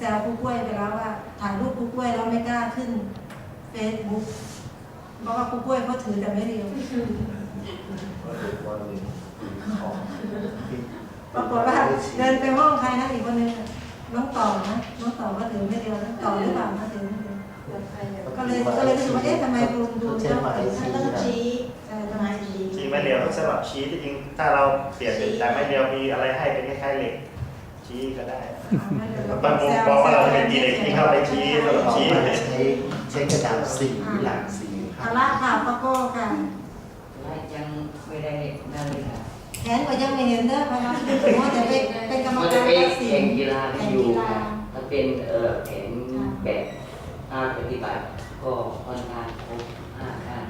แซวครูกล้วยไปแล้วว่า ถ่ายรูปครูกล้วยแล้วไม่กล้าขึ้นเฟซบุ๊กเพราะว่าครูกล้วยเขาถือแต่ไม่เรียวปรากฏว่าเดินไปห้องใครนะอีกคนนึงน้องต่อนะน้องต่อก็ถือไม่เรียวน้องต่อหรือเปล่านะถือไม่เรียวก็เลยก็เลยรู้สึกว่าเอ๊ะทำไมดูดูใช้เจ้าต้องชี้ใช่ต้องชี้ชี้ไม่เรียวต้องสำหรับชี้ที่จริงถ้าเราเปลี่ยนเป็นแต่ไม่เรียวมีอะไรให้เป็นคล้ายๆเหล็ก ชี้ก็ได้บางมุมมองว่าเราจะเป็นดีเหล็กที่เข้าไปชี้สำหรับชี้ใช้ใช้กระดาษสีหลากสีครัอาบละค่ะปะโก้ค่ะและยังไม่ได้นั่นเลยค่ะแขนก็ยังไม่เห็นเด้อเพราะว่าว่าจะเป็นเป็นกรรมมันกาจะรเป็นตัดสิแข่นงกีฬาแข่ที่งอยู่กีฬาค่ะถ้าเป็นเอ่อแผนแบบภาคปฏิบัติก็ค่อนข้างครบห้าขั้น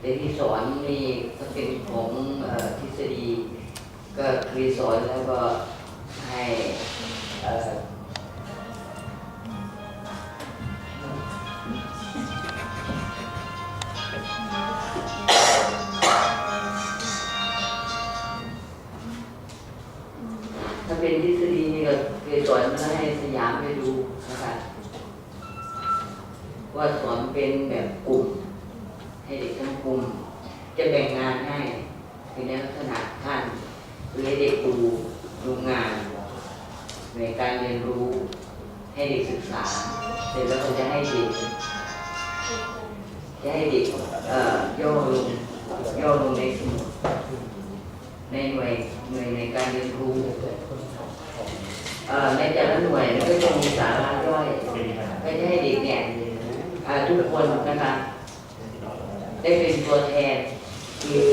แต่ที่สอนนี่ก็เป็นของเอ่อทฤษฎี ก็คือสอนแล้วก็ ให้เอ่อถ้าเป็นทฤษฎีนี่ก็เคยสอนมาให้สยามไปดูนะครับว่าสอนเป็นแบบกลุ่ม ให้เด็กทั้งกลุ่ม จะแบ่งงานให้เป็นในลักษณะท่านคือให้เด็กดูดูงาน ในการเรียนรู้ให้เด็กศึกษา เสร็จแล้วก็จะให้เด็กจะให้เด็กเอ่อย่อลงย่อลงในสมุดในหน่วยหน่วยในการเรียนรู้เอ่อในแต่ละหน่วยมันก็จะมีสาระย่อยก็จะให้เด็กเนี่ยทุกคนนะคะได้เป็นตัวแทนคือ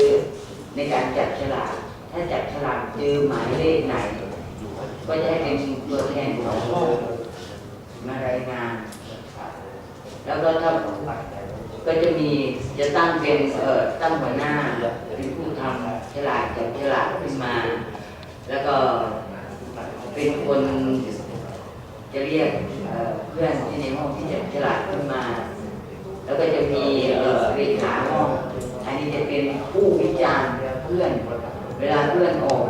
ในการจับฉลากถ้าจับฉลากเจอหมายเลขไหน ก็จะเป็นตัวแทนของห้องมารายงาน แล้วก็ถ้าก็จะมีจะตั้งเป็นเอ่อตั้งหัวหน้าเป็นผู้ทำฉลากจับฉลากขึ้นมา แล้วก็เป็นคนจะเรียกเพื่อนที่ในห้องที่จับฉลากขึ้นมา แล้วก็จะมีเอ่อเลขาห้องอันนี้จะเป็นผู้วิจารณ์เพื่อน เวลาเพื่อนออก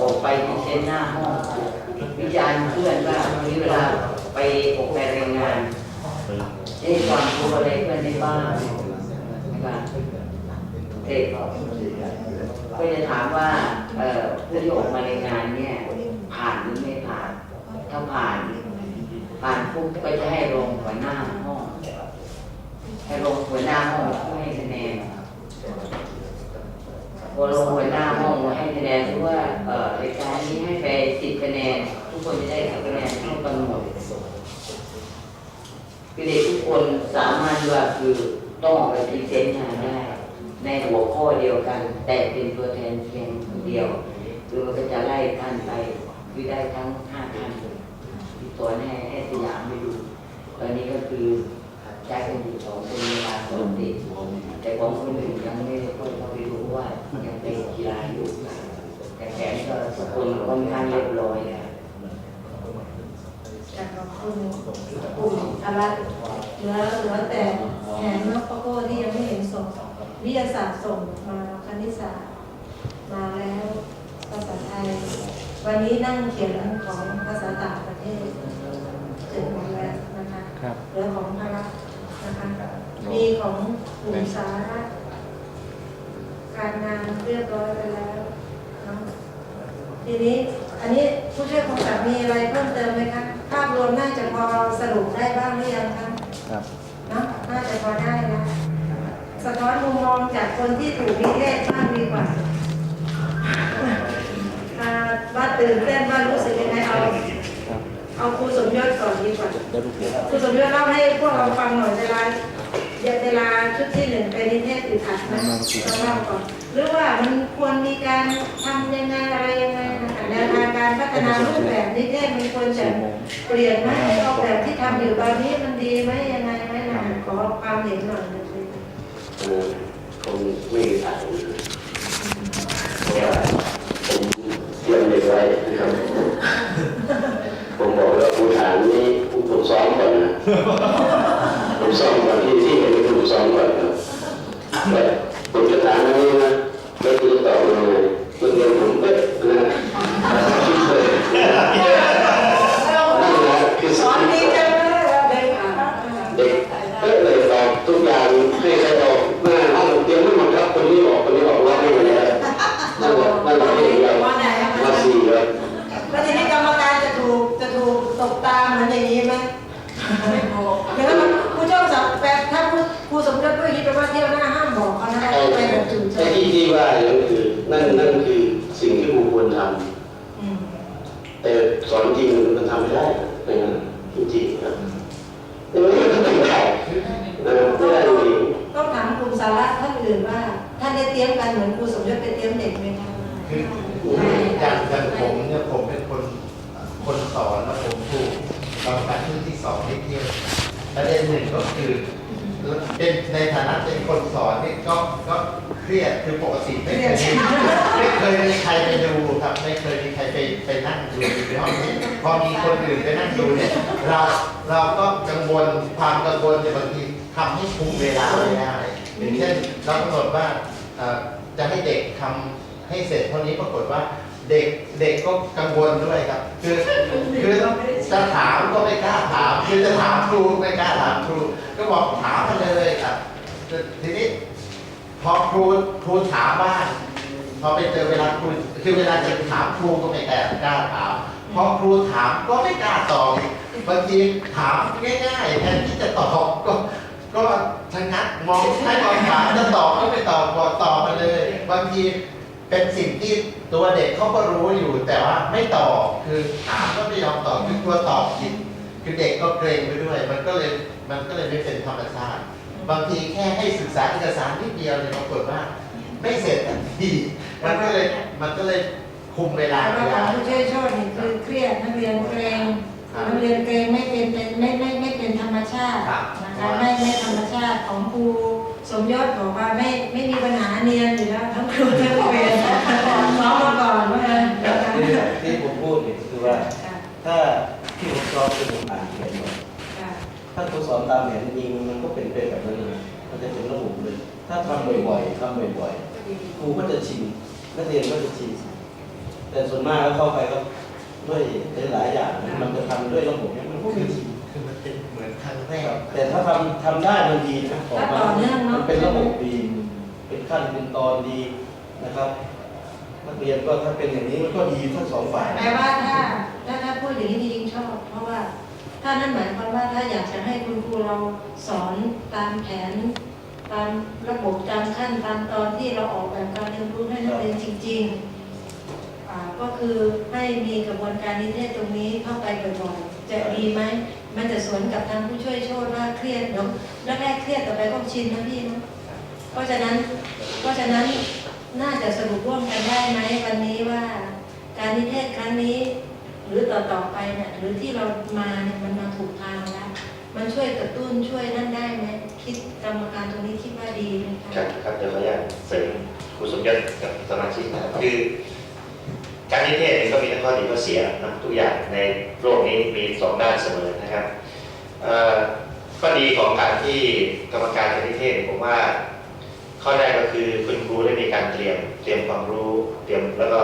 ออกไปที่เซนหน้าห้องวิจารณ์เพื่อนว่าวันนี้เวลาไปออกไปรายงานได้ความรู้อะไรเพื่อนได้บ้างนะครับเด็กก็จะถามว่าเอ่อผู้ที่ออกมารายงานเนี่ย ผ่านหรือไม่ผ่าน ถ้าผ่าน ผ่านปุ๊บก็จะให้ลงหัวหน้าห้องให้ลงหัวหน้าห้องเพื่อให้คะแนน พอลงหัวหน้าห้องให้คะแนนที่ว่าเอ่อรายการนี้ให้ไปสิบคะแนนทุกคนจะได้คะแนนเท่ากันหมดคือเด็กทุกคนสามารถว่าคือต้องออกไปพรีเซนต์งานได้ ในหัวข้อเดียวกัน แต่เป็นตัวแทนเพียงคนเดียวคือมันก็จะไล่ท่านไปคือได้ทั้งห้าท่านที่สอนให้ให้สยามไปดูตอนนี้ก็คือใช้กันอยู่สองคนเวลาสอนเด็กแต่ของคนอื่นยังไม่ได้ค่อยเข้าไปดู ว่ายังเป็นกีฬาอยู่แต่แขนก็ทุกคนค่อนข้างเรียบร้อยแล้วจากขอบคุณกลุ่มอะไรเหลือเหลือแต่แผนนกปะโก้ที่ยังไม่เห็นส่งวิทยาศาสตร์ส่งมาคณิตศาสตร์มาแล้วภาษาไทย วันนี้นั่งเขียนของภาษาต่างประเทศเสร็จหมดแล้วนะคะครับเหลือของพละนะคะมีของกลุ่มสาระ การงานเรียบร้อยไปแล้วเนาะทีนี้อันนี้ผู้ช่วยคงจะมีอะไรเพิ่มเติมไหมคะภาพรวมน่าจะพอสรุปได้บ้างหรือยังคะครับเนาะน่าจะพอได้นะสะท้อนมุมมองจากคนที่ถูกนิเทศบ้างดีกว่าอ่าว่าตื่นเต้นว่ารู้สึกยังไงเอาครับเอาครูสมยศก่อนดีกว่าได้ลูกเดียวครูสมยศเล่าให้พวกเราฟังหน่อยเวลาเวลา ชุดที่หนึ่งเป็นนิเทศอึดอัดนะเราเล่าก่อนหรือว่ามันควรมีการทำยังไงอะไรยังไงนะคะแนวทางการพัฒนารูปแบบนิเทศมันควรจะเปลี่ยนไหมเอาแบบที่ทำอยู่ตอนนี้มันดีไหมยังไงไหมนะขอความเห็นหน่อยนะเอ่อคงไม่อาจเพราะว่าผมเตรียมเด็กไว้นะครับผมบอกแล้วผู้ฐานนี้ผมซ้อมก่อนนะผมซ้อมก่อนที่ที่เห็น สองก่อนนะแต่ผมจะถามอันนี้นะไม่รู้จะตอบยังไงเมื่อนผม ตรียมกันเหมือนครูสมยศไปเตรียมเด็กไหมคะคืออย่างอย่างผมเนี่ยผมเป็นคนคนสอนแล้วผมถูกกรรมการชุดที่สองให้เที่ยวประเด็นหนึ่งก็คือเป็นในฐานะเป็นคนสอนนี่ก็ก็เครียดคือปกติไม่เคยไม่เคยมีใครไปดูครับไม่เคยมีใครไปไปนั่งดูอยู่ในห้องนี้พอมีคนอื่นไปนั่งดูเนี่ยเราเราก็กังวลความกังวลเนี่ยบางทีทำให้คุ้มเวลาไม่ได้อย่างเช่นเรากำหนดว่า จะให้เด็กทำให้เสร็จเท่านี้ปรากฏว่าเด็กเด็กก็กังวลด้วยครับ คือคือจะถามก็ไม่กล้าถามคือจะถามครูไม่กล้าถามครู ก็บอกถามมาเลยครับทีนี้พอครูครูถามบ้างพอไปเจอเวลาครูคือเวลาจะถามครูก็ไม่กล้าถามพอครูถามก็ไม่กล้าตอบบางทีถามง่ายๆแทนที่จะตอบก็ ก็ชะงักมองให้มองถามจะตอบก็ไม่ตอบบอกตอบมาเลยบางทีเป็นสิ่งที่ตัวเด็กเขาก็รู้อยู่แต่ว่าไม่ตอบคือถามก็ไม่ยอมตอบคือกลัวตอบผิดคือเด็กก็เกรงไปด้วย มันก็เลยมันก็เลยไม่เป็นธรรมชาติ บางทีแค่ให้ศึกษาเอกสารนิดเดียวเนี่ยปรากฏว่า ไม่เสร็จทันทีมันก็เลยมันก็เลยคุมเวลาไม่ว่าขอได้ผู้ช่วยชดนี่คือเครียดนักเรียนเกรงครับนักเรียนเกรงไม่เป็นเป็นไม่ไม่ไม่เป็นธรรมชาติ ครับนะคะไม่ไม่ธรรมชาติของครูสมยศบอกว่าไม่ไม่มีปัญหาเนียนอยู่แล้วทั้งครูทั้งเรียนซ้อมมาก่อนว่างั้นนะคะที่ที่ผมพูดเนี่ยคือว่าค่ะถ้าที่ผมสอนคือผมอ่านแผนไว้ค่ะถ้าคุณสอนตามแผนจริงๆมันก็เป็นไปแบบนั้นเลยมันจะเป็นระบบเลย ถ้าทำบ่อยๆทำบ่อยๆครูก็จะชินนักเรียนก็จะชินแต่ส่วนมากแล้วเข้าไปก็ด้วยหลายๆอย่างมันจะทำด้วยระบบเนี่ยมันก็ไม่ชินคือมันเป็นเหมือนครั้ง แรกแต่ถ้าทำทำได้มันดีนะออกมามันเป็นระบบดี เป็นขั้นเป็นตอนดีนะครับนักเรียนก็ถ้าเป็นอย่างนี้มันก็ดีทั้งสองฝ่ายแปลว่าถ้าถ้าถ้าพูดอย่างนี้จริงๆชอบ เพราะว่าถ้านั่นหมายความว่าถ้าอยากจะให้คุณครูเราสอนตามแผน ตามระบบตามขั้นตามตอนที่เราออกแบบการเรียนรู้ให้นักเรียนจริงๆอ่าก็คือให้มีกระบวนการนิเทศตรงนี้เข้าไปบ่อยๆจะดีไหม มันจะสวนกับทางผู้ช่วยโชดว่าเครียดเนาะแรกๆเครียดต่อไปก็ชินนะพี่เนาะเพราะฉะนั้นเพราะฉะนั้นน่าจะสรุปร่วมกันได้ไหมวันนี้ว่า การนิเทศครั้งนี้ หรือต่อต่อๆไปเนี่ยหรือที่เรามาเนี่ยมันมาถูกทางแล้วมันช่วยกระตุ้นช่วยนั่นได้ไหมคิดกรรมการตรงนี้คิดว่าดีไหมคะครับครับเดี๋ยวขออนุญาตเสริมครูสมยศกับสมาชิกนะครับคือ การนิเทศเองก็มีทั้งข้อดีข้อเสียนะทุกอย่างในโลกนี้มีสองด้านเสมอนะครับข้อดีของการที่กรรมการจะนิเทศผมว่าข้อแรกก็คือคุณครูได้มีการเตรียมเตรียมความรู้เตรียมแล้วก็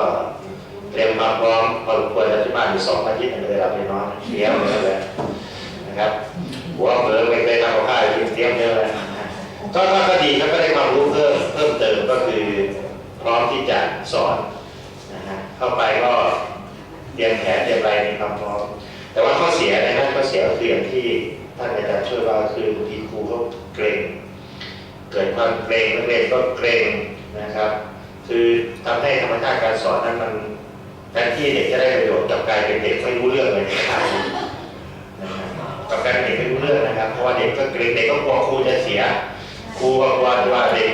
เตรียมความพร้อมพอสมควรแล้วที่บ้านอยู่สองอาทิตย์เลยเราไปนอนเลี้ยงเลยเลยนะครับหัวเหมือไม่เคยทำข้าวกินเตรียมเยอะเลยก็ก็ก็ดีครับก็ได้ความรู้เพิ่มเพิ่มเติมก็คือพร้อมที่จะสอน เข้าไปก็เตรียมแผนเตรียมอะไรมีความพร้อม แต่ว่าข้อเสียในนั้นข้อเสียก็คืออย่างที่ท่านอาจารย์ช่วยว่าคือบางทีครูเขาเกรงเกิดความเกรงนักเรียนก็เกรงนะครับ คือทำให้ธรรมชาติการสอนนั้นมันแทนที่เด็กจะได้ประโยชน์กลับกลายเป็นเด็กไม่รู้เรื่องเลยนะครับกลับกลายเป็นเด็กไม่รู้เรื่องนะครับ เพราะว่าเด็กก็เกรงเด็กก็กลัวครูจะเสีย ครูกลัวว่าเด็ก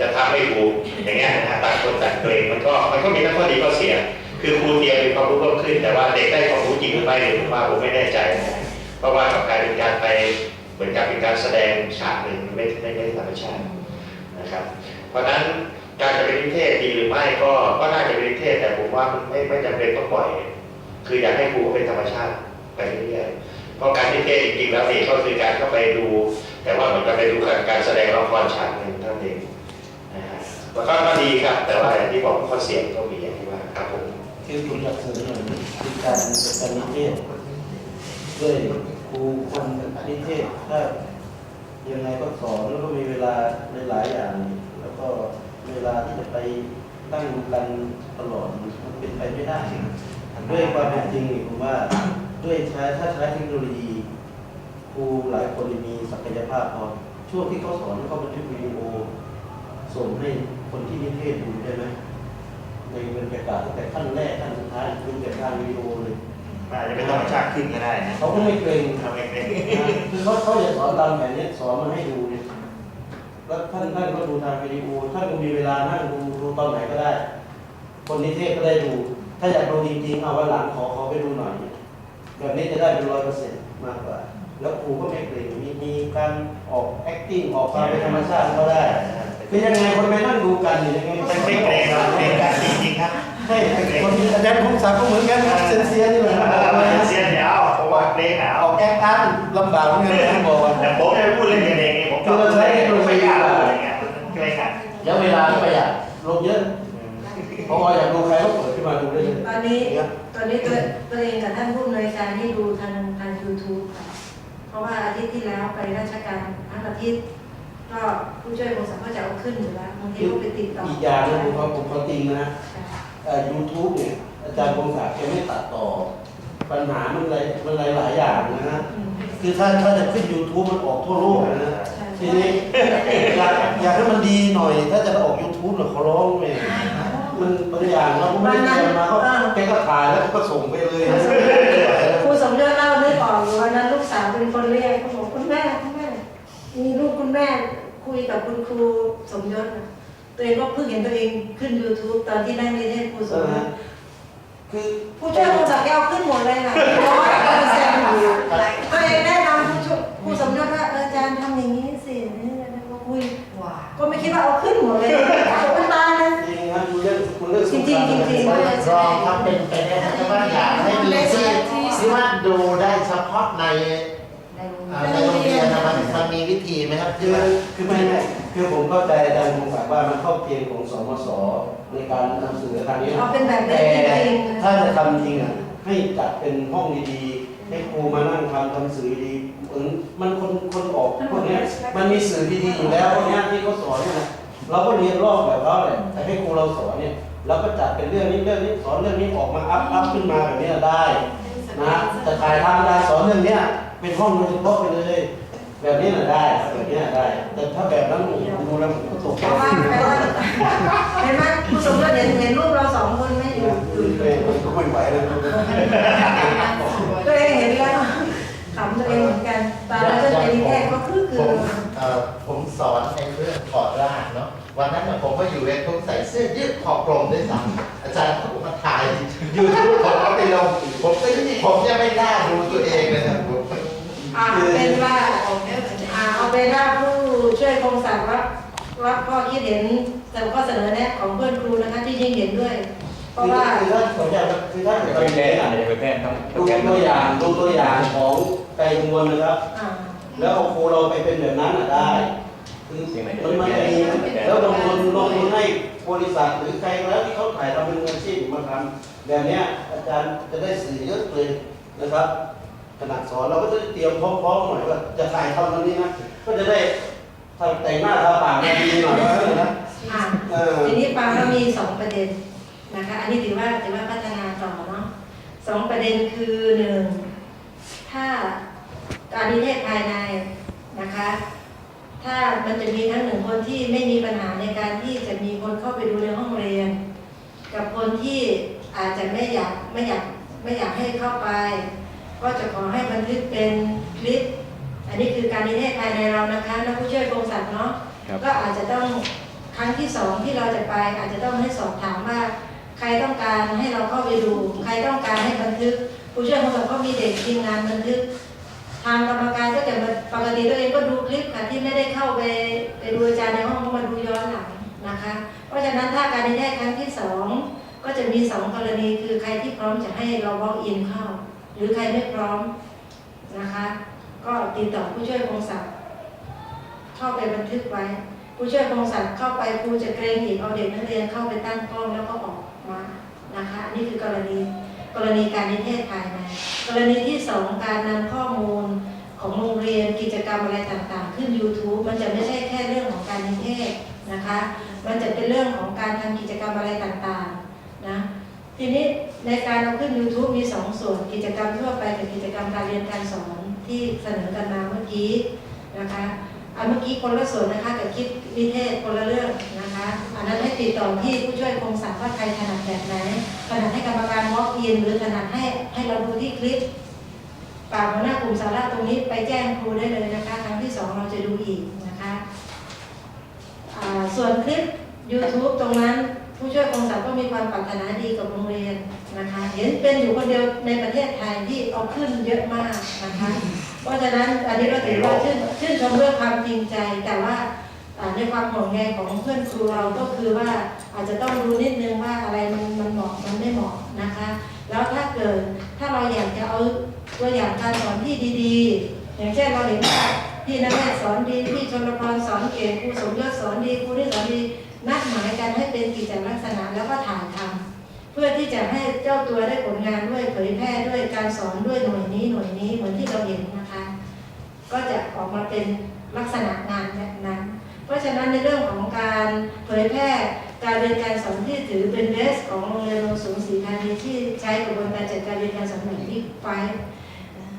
จะทำไม่ถูอย่างเงี้ยนะฮะต่างคนต่างเกรงมันก็มันก็มีทั้งข้อดีข้อเสีย คือครูเตรียมมีความรู้เพิ่มขึ้น แต่ว่าเด็กได้ความรู้จริงหรือไม่เนี่ยผมว่าผมไม่แน่ใจนะเพราะว่ากับกายเป็นการไปเหมือนกับเป็นการแสดงฉากหนึ่งไม่ไม่ไม่ธรรมชาตินะครับ เพราะฉะนั้นการจะเป็นนิเทศดีหรือไม่ก็ก็น่าจะเป็นนิเทศแต่ผมว่ามันไม่ไม่จำเป็นต้องปล่อย คืออยากให้ครูเป็นธรรมชาติไปเรื่อยๆเพราะการนิเทศจริงๆแล้วนี่ก็คือการเข้าไปดู แต่ว่าเหมือนกับไปดูการแสดงละครฉากหนึ่งเท่านั้นเอง แล้วก็ดีครับ แต่ว่าอย่างที่บอกข้อเสียมันก็มีอย่างที่ว่าครับผมคือผมอยากเสนอหน่อยคือการจัดการนิเทศด้วยครูคนนิเทศถ้ายังไงก็สอนแล้วก็มีเวลาหลายอย่าง แล้วก็เวลาที่จะไปตั้งกันตลอดมันเป็นไปไม่ได้ด้วยความเป็นจริงผมว่าด้วยใช้ถ้าใช้เทคโนโลยีครูหลายคนมีศักยภาพพอช่วงที่เขาสอนเขาบันทึกวิดีโอส่งให้ คนที่นิเทศดูได้ไหมในบรรยากาศตั้งแต่ขั้นแรกขั้นสุดท้ายดูจากการวิดีโอเลยอาจจะเป็นธรรมชาติขึ้นก็ได้นะเขาก็ไม่เกรงทำเองเลยคือเขาเขาจะสอนตามแบบนี้สอนมาให้ดูเนี่ยแล้วท่านท่านก็ดูทางวิดีโอท่านก็มีเวลานั่งดูดูตอนไหนก็ได้ คนนิเทศก็ได้ดู ถ้าอยากดูจริงๆเอาวันหลังขอขอไปดูหน่อยแบบนี้จะได้เป็นร้อยเปอร์เซ็นต์มากกว่า แล้วครูก็ไม่เกรงมีมีการออก acting ออกความเป็นธรรมชาติก็ได้ คือยังไงคนไปนั่งดูกันเนี่ยยังไงไม่ไม่เกรงครับเกรงกันจริงๆครับให้คนอาจารย์คงศักดิ์ก็เหมือนกันครับเซนเซียนี่แหละครับบอกเลยนเสียเดี๋ยวเพราะว่าเกรงหนาวออกแก้การลำบากเหมือนกันนะบอกว่าแต่ผมจะพูดเล่นกันเองไงผมก็ไม่กล้าอะไรเงี้ยเกรงอะแล้วเวลาก็ประหยัดลงเยอะพราะว่าอยากดูใครก็เปิดขึ้นมาดูได้เลยตอนนี้ตอนนี้ตัวตัวเองกับท่านผู้อำนวยการที่ดูทางทาง YouTube ค่ะเพราะว่าอาทิตย์ที่แล้วไปราชการทั้งอาทิตย์ ก็ผู้ช่วยโฆษกก็จะเอาขึ้นอยู่แล้วบางทีก็ไปติดต่ออีอีกอย่างหนึงผมว่าผมขอติงนะยูทูบเนี่ยอาจารย์คงศักดิ์แกไม่ตัดต่อ ปัญหามันหลายมันหลายหลายอย่างนะฮะคือถ้าถ้าจะขึ้น YouTube มันออกทั่วโลกนะทีนี้อยากอยากให้มันดีหน่อย ถ้าจะออก YouTube เนี่ยเขาร้องเลยมันบางอย่างเราก็ไม่ได้เตรียมมาก็แกก็ถ่ายแล้วก็ส่งไปเลยนะ ยกับคุณครูสมยศน่ะตัวเองก็เพิ่งเห็นตัวเองขึ้น YouTube ตอนที่นั่งเรียนให้ครูสมยศคือผู้ช่วยครูสักแก้วขึ้นหมดเลยค่ะร้อยเปอร์เซ็นต์ตัวเองแนะนำผู้ช่วยครูสมยศว่าเอออาจารย์ทำอย่างนี้สินี่นะก็คุยก็ไม่คิดว่าเอาขึ้นหมดเลยเป็นตาเลยจริงนะคุณเรื่องคุณเรื่องจริงๆจริงๆลองทำเป็นไปได้ไหมว่าอยากให้มีที่ที่ว่าดูได้เฉพาะใน อ่าในโรงเรียนนะมันมันมีวิธีไหมครับคืที่อว่า คือไม่ไม่คือผมเข้าใจอาจารย์คงฝากว่ามันเข้าเกณฑ์ของสมศในการนำเสนอทางนี้เอาเป็นแบบแต่นี้จริงๆถ้าจะทำจริงอะให้จัดเป็นห้องดีๆให้ครูมานั่งทำทำสื่อดีๆเหมือนมันคนคนออกพวกเนี้ยมันมีสื่อดีๆอยู่แล้วพวกเนี้ยที่เขาสอนเนี่ยนะเราก็เรียนรอบแบบเขาแหละแต่ให้ครูเราสอนเนี่ยเราก็จัดเป็นเรื่องนี้เรื่องนี้สอนเรื่องนี้ออกมาอัพอัพขึ้นมาแบบเนี้ยได้ นะจะถ่ายทำได้สอนเรื่องเนี้ย เป็นห้องโดยเฉพาะไปเลย แบบนี้น่ะได้ครับแบบนี้น่ะได้ แต่ถ้าแบบนั้นโอ้โหดูแล้วผมก็ตกเพใจราะว่าแปลว่าเห็นไหมครูสมยศเห็นเห็นรูปเราสองคนไหม่อยู่คือเป็นก็ไม่ไหวแล้วตัวเองเห็นแล้วขำตัวเองเหมือนกันตอนนั้นก็เป็นแค่ก็คือคืผอมเอ่อผมสอนในเรื่องถอดรากเนาะวันนั้นน่ะผมก็อยู่เวรผมใส่เสื้อยืดคอกลมด้วยซ้ำอาจารย์เขามาถ่ายยูทูบผมเอาไปลงผมก็ผมยังไม่น่าดูตัวเองเลยนะผม อ่าเป็นว่าอ่าเอาเป็นว่าผู้ช่วยคงสั่งรับรับข้อคิดเห็นแต่ข้อเสนอแนะของเพื่อนครูนะคะที่ยิ่งเห็นด้วย เพราะว่าคือถ้าผมอยากคือถ้าเราแก้อาจจะไปแก้ต้องดูตัวอย่างดูตัวอย่างของไก่งวนนะครับ อ่าแล้วเอาครูเราไปเป็นแบบนั้นน่ะได้คือมันมันมีแล้วลงทุนลงทุนให้บริษัทหรือใครแล้วที่เขาถ่ายทำเป็นอาชีพมาทำแบบเนี้ยอาจารย์จะได้สื่อเยอะเลยนะครับ ขนาดสอนเราก็จะเตรียมพร้อมๆหน่อยว่าจะถ่ายทำวันนี้นะก็จะได้ทำแต่งหน้าทาปากมาดีหน่อยว่านะอ่าเออทีนี้ฟังแล้วมีสองประเด็นนะคะ อันนี้ถือว่าถือว่าพัฒนาต่อเนาะสองประเด็นคือหนึ่งถ้าการนิเทศภายในนะคะ ถ้ามันจะมีทั้งหนึ่งคนที่ไม่มีปัญหาในการที่จะมีคนเข้าไปดูในห้องเรียน กับคนที่อาจจะไม่อยากไม่อยากไม่อยากให้เข้าไป ก็จะขอให้บันทึกเป็นคลิป อันนี้คือการนิเทศภายในเรานะคะนักผู้ช่วยกองศักดิ์เนาะก็อาจจะต้องครั้งที่สองที่เราจะไป อาจจะต้องให้สอบถามว่า ใครต้องการให้เราเข้าไปดู ใครต้องการให้บันทึก ผู้ช่วยของเราก็มีเด็กทีมงานบันทึก ทางกรรมการก็จะมาปกติตัวเองก็ดูคลิปค่ะที่ไม่ได้เข้าไปไปดูอาจารย์ในห้องก็มาดูย้อนหลังนะคะ เพราะฉะนั้นถ้าการนิเทศครั้งที่สองก็จะมีสองกรณีคือใครที่พร้อมจะให้เรา walk in เข้าห รือใครไม่พร้อมนะคะ ก็ติดต่อผู้ช่วยคงศักดิ์เข้าไปบันทึกไว้ ผู้ช่วยคงศักดิ์เข้าไปครูจะเกรงอีกเอาเด็กนักเรียนเข้าไปตั้งกล้องแล้วก็ออกมานะคะ นี่คือกรณีกรณีการนิเทศภายในกรณีที่สองการนำข้อมูลของโรงเรียนกิจกรรมอะไรต่างๆ ขึ้น YouTube มันจะไม่ใช่แค่เรื่องของการนิเทศนะคะ มันจะเป็นเรื่องของการทำกิจกรรมอะไรต่างๆ ทีนี้ในการเอาขึ้น YouTube มีสองส่วนกิจกรรมทั่วไปกับกิจกรรมการเรียนการสอนที่เสนอกันมาเมื่อกี้นะคะอันเมื่อกี้คนละส่วนนะคะกับคลิปวิเทศคนละเรื่องนะคะอันนั้นให้ติดต่อที่ผู้ช่วยคงศักดิ์ว่าใครถนัดแบบไหนถนัดให้กรรมการ walk in หรือถนัดให้ให้เราดูที่คลิปฝากหัวหน้ากลุ่มสาระตรงนี้ไปแจ้งครูได้เลยนะคะ ครั้งที่สองเราจะดูอีกนะคะส่วนคลิป YouTube ตรงนั้น ผู้ช่วยกองศักดิ์ก็มีความปรารถนาดีกับโรงเรียนนะคะ เห็นเป็นอยู่คนเดียวในประเทศไทยที่เอาขึ้นเยอะมากนะคะ เพราะฉะนั้นอันนี้ก็ถือว่าชื่นชื่นชมเรื่องความจริงใจแต่ว่าในความห่วงใยของเพื่อนครูเราก็คือว่าอาจจะต้องรู้นิดนึงว่าอะไรมันมันเหมาะมันไม่เหมาะนะคะ แล้วถ้าเกิดถ้าเราอยากจะเอาตัวอย่างการสอนที่ดีๆ อย่างเช่นเราเห็นว่าพี่นักเรศสอนดีพี่ชนลพรสอนเก่งครูสมยศสอนดีครูที่สอนดี นัดหมายกันให้เป็นกิจลักษณะแล้วก็ถ่ายทำเพื่อที่จะให้เจ้าตัวได้ผลงานด้วยเผยแพร่ด้วยการสอนด้วยหน่วยนี้หน่วยนี้เหมือนที่เราเห็นนะคะ ก็จะออกมาเป็นลักษณะงานแบบนั้น เพราะฉะนั้นในเรื่องของการเผยแพร่การเรียนการสอนที่ถือเป็นเบสของโรงเรียนโนนสูงศรีธานีที่ใช้กระบวนการจัดการเรียนการสอนแบบที่ไฟ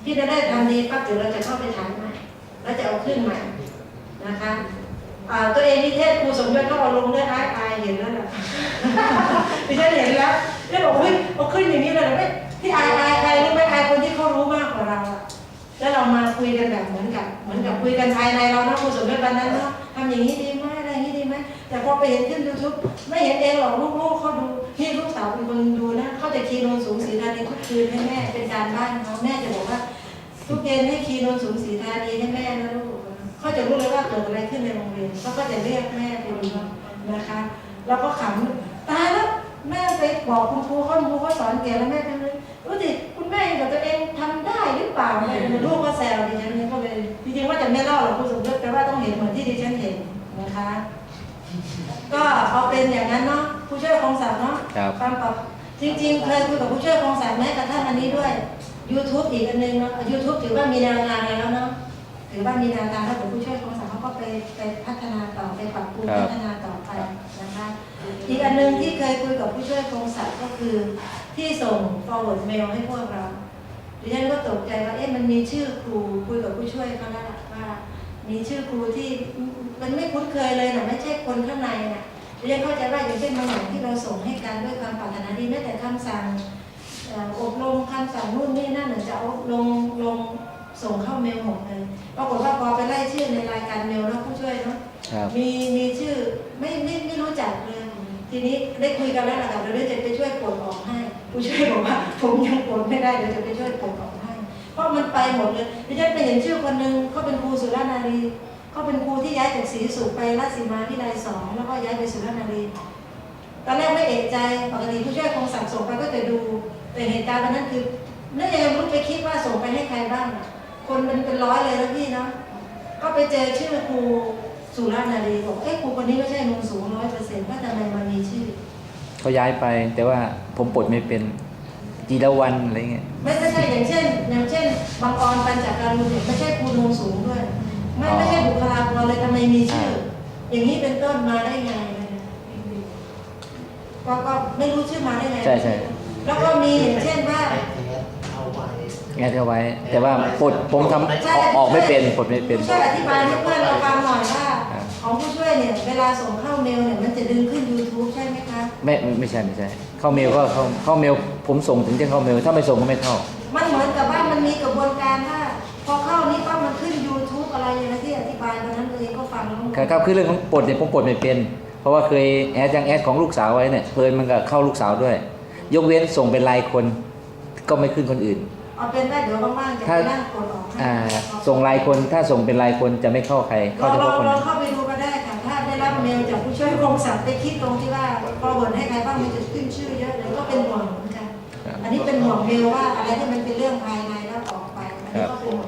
ที่เราได้ทำดีปั๊บเดี๋ยวเราจะเข้าไปถ่ายใหม่แล้วจะเอาขึ้นใหม่นะคะ ตัวเองนิเทศครูสมยศก็เอาลงด้วยอายอายเห็นแล้วแหละดิฉันเห็นแล้วแล้วบอกเฮ้ยเอาขึ้นอย่างนี้เลยเหรอไม่ที่อายอายใครรู้ไหมอายคนที่เขารู้มากกว่าเราอะแล้วเรามาคุยกันแบบเหมือนกับ เหมือนกับคุยกันภายในเรานะครูสมยศวันนั้นเนาะทำอย่างนี้ดีไหมอะไรอย่างนี้ดีไหมแต่พอไปเห็นขึ้นยูทูบไม่เห็นเองหรอกลูกๆเขาดูนี่ลูกสาวเป็นคนดูนะเขาจะคีโนนสูงสีธานีทุกคืนให้แม่เป็นการบ้านเขาแม่จะบอกว่าทุกเย็นให้คีโนนสูงสีธานีให้แม่นะลูก เขาจะรู้เลยว่าเกิดอะไรขึ้นในโรงเรียนเขาก็จะเรียกแม่ไปดูนะคะ แล้วก็ขำตายแล้วแม่ไปบอกคุณครูเขาคุณครูเขาสอนเก่งแล้วแม่เป็นเลยรู้ดิคุณแม่กับตัวเองทำได้หรือเปล่าเนี่ยลูกก็แซวดิฉันเนี่ยก็เลยจริงๆว่าจะไม่เล่าหรอกคุณสมยศแต่ว่าต้องเห็นเหมือนที่ดิฉันเห็นนะคะ ก็เอาเป็นอย่างนั้นเนาะผู้ช่วยคงศักดิ์เนาะครับความปรับจริงๆเคยคุยกับผู้ช่วยคงศักดิ์แม้กระทั่งอันนี้ด้วย YouTube อีกอันหนึงเนาะ YouTube ถือว่ามีแนวทางแล้วเนาะ ถือว่ามีแนวทางแล้วเดี๋ยวผู้ช่วยคงศักดิ์เขาก็ไปไปพัฒนาต่อไปปรับปรุงครับพัฒนาต่อไปนะคะอีกอันหนึงที่เคยคุยกับผู้ช่วยคงศักดิ์ก็คือ ที่ส่ง forward mail ให้พวกเราดิฉันก็ตกใจว่าเอ๊ะมันมีชื่อครูคุยกับผู้ช่วยเขาแล้วล่ะว่า มีชื่อครูที่มันไม่คุ้นเคยเลยนะไม่ใช่คนข้างในนะดิฉันเข้าใจว่าอย่างเช่นบางอย่างที่เราส่งให้กันด้วยความปรารถนาดีแม้แต่คำสั่งเอ่ออบรมคำสั่งนู่นนี่นั่นน่ะจะเอาลงลง ส่งเข้าเมลหมดเลยปรากฏว่าพอไปไล่ชื่อในรายการเมลแล้วผู้ช่วยเนาะครับ มีมีชื่อไม่ไม่ไม่รู้จักเลย ทีนี้ได้คุยกันแล้วล่ะค่ะเดี๋ยวจะไปช่วยปลดออกให้ ผู้ช่วยบอกว่าผมยังปลดไม่ได้เดี๋ยวจะไปช่วยปลดออกให้ เพราะมันไปหมดเลยดิฉันไปเห็นชื่อคนหนึ่งเขาเป็นครูสุรนารีเขาเป็นครูที่ย้ายจากศรีสุขไปราชสีมาวิไลสองแล้วก็ย้ายไปสุรนารีตอนแรกไม่เอกใจปกติผู้ช่วยคงสั่งส่งไปก็จะดู แต่เหตุการณ์วันนั้นคือนั่นยังไงไม่รู้ไปคิดว่าส่งไปให้ใครบ้างอะ คนมันเป็นร้อยเลยแล้วพี่เนาะก็ไปเจอชื่อครูสุรนารีบอกเอ้ครูคนนี้ไม่ใช่นมสูงร้อยเปอร์เซ็นต์ว่าทำไมมันมีชื่อเขาย้ายไปแต่ว่าผมปลดไม่เป็นจีรวันอะไรเงี้ยไม่ไม่ใช่อย่างเช่น อย่างเช่นบางออนปัญจากการุณเนี่ยไม่ใช่ครูนมสูงด้วย ไม่ไม่ใช่บุคลากรเลยทำไมมีชื่อ อย่างนี้เป็นต้นมาได้ไงก็ก็ไม่รู้ชื่อมาได้ไงใช่ใช่แล้วก็มีอย่างเช่นว่าไอ้แท้เอา ไว้แงเอาไว้ แต่ว่าปลดผมทำออกออกไม่เป็นปลดไม่เป็นผู้ช่วยอธิบายให้เพื่อนเราฟังหน่อยว่าครับของผู้ช่วยเนี่ยเวลาส่งเข้าเมลเนี่ยมันจะดึงขึ้น YouTube ใช่ไหมคะไม่ไม่ไม่ใช่ไม่ใช่เข้าเมลก็เข้าเข้าเมลผมส่งถึงจะเข้าเมล ถ้าไม่ส่งก็ไม่เข้า มันเหมือนกับว่ามันมีกระบวนการว่าพอเข้านี้ปั๊บมันขึ้น YouTube อะไรอย่างนี้ที่อธิบายวันนั้นตัวเองก็ฟังแล้วครับครับคือเรื่องของปลดเนี่ยผมปลดไม่เป็น เพราะว่าเคยแอดยังแอดของลูกสาวไว้เนี่ยเพลินมันก็เข้าลูกสาวด้วย ยกเว้นส่งเป็นรายคนก็ไม่ขึ้นคนอื่น เอาเป็นได้เดี๋ยวว่างๆจะไปถ้านั่งกดออกให้อ่าส่งรายคนถ้าส่งเป็นรายคนจะไม่เข้าใคร เข้าเราเฉเราพาะคนเรานั้นเข้าไปดูก็ได้ค่ะถ้าได้รับเมลจากผู้ช่วยโครงสั่งไปคลิกตรงที่ว่าพอเวิร์ดให้ใครบ้างมันจะขึ้นชื่อเยอะเลยก็เป็นห่วงเหมือนกันครับอันนี้เป็นห่วงเมลว่าอะไรที่มันเป็นเรื่องภายในแล้วออกไปอันนี้ก็เป็นห่วง